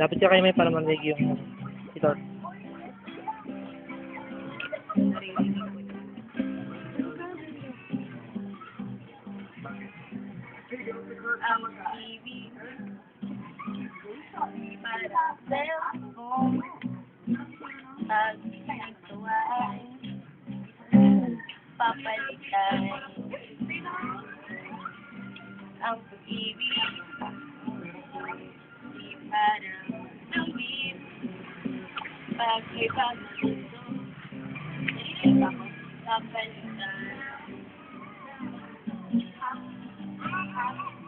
Dapat siya kayo may palamanig yung ito. ang ibig para cellphone pag pinagtuwaan papalitan ang pag-ibig. Di parang lambit pag ibang gusto papalitan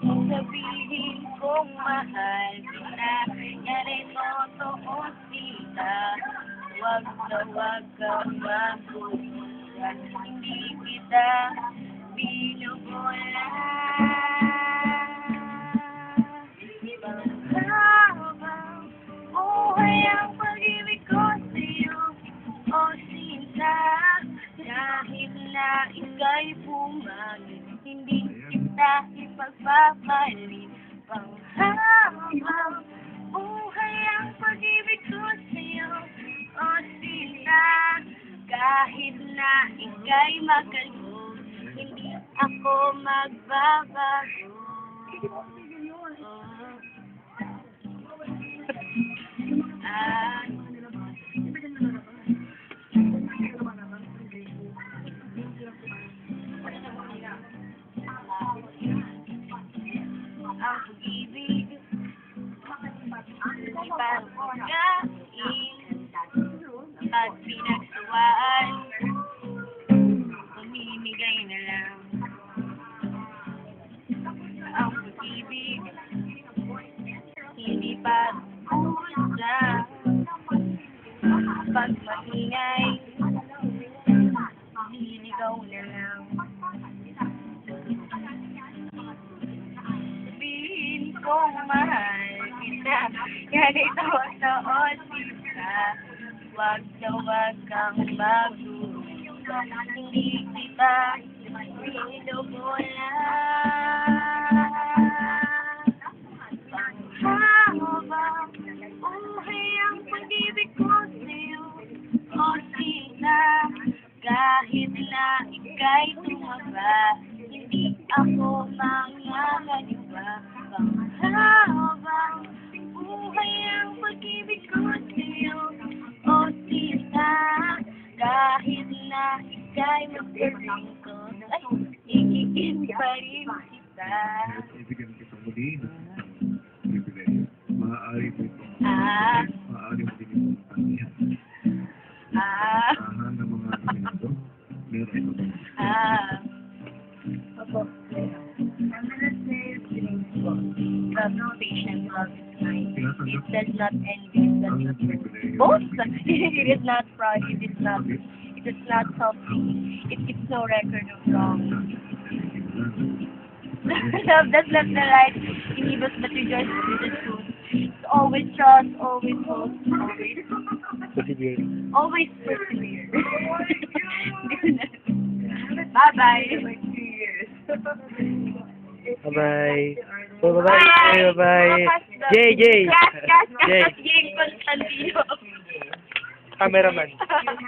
Sabihin kong mahal kita ay totoo sila Huwag na huwag kang magugulat Hindi kita ika'y bumagay Hindi kita ipagpapalit Panghabang buhay ang pag-ibig ko sa'yo. O sinta Kahit na ika'y magalog Hindi ako magbabago Pagkain Pag pinagsawaan Pamimigay na lang Ang pag-ibig Hindi pa kusa Pag maingay Nililigaw na lang sabihin kong mahal. Yan ito noon kita. Huwag na huwag kang magulo. Hindi kita binubula. Panghabang buhay ang pag-ibig ko sa'yo. O sina, kahit na ika'y tumaba, hindi ako manganganiba. Panghabang na ika'y magpapingkot, ay, pa rin kita. Ibigyan kita muli privilege. Maaari mo Ah, maaari mo din itong tanya. ah, Tahan mga nominado. Meron ito ah. Opo. It does not envy, it does not both. it is not proud, it is not, just not something. It, keeps no record of wrong. Love does left and right enables but rejoice. with the truth. It's always trust, always hope, always. Persevere. Always persevere. bye bye. Bye bye. Bye bye. Bye bye. Jay, yay. Yay yay. yes. Jay Constantino. Cameraman.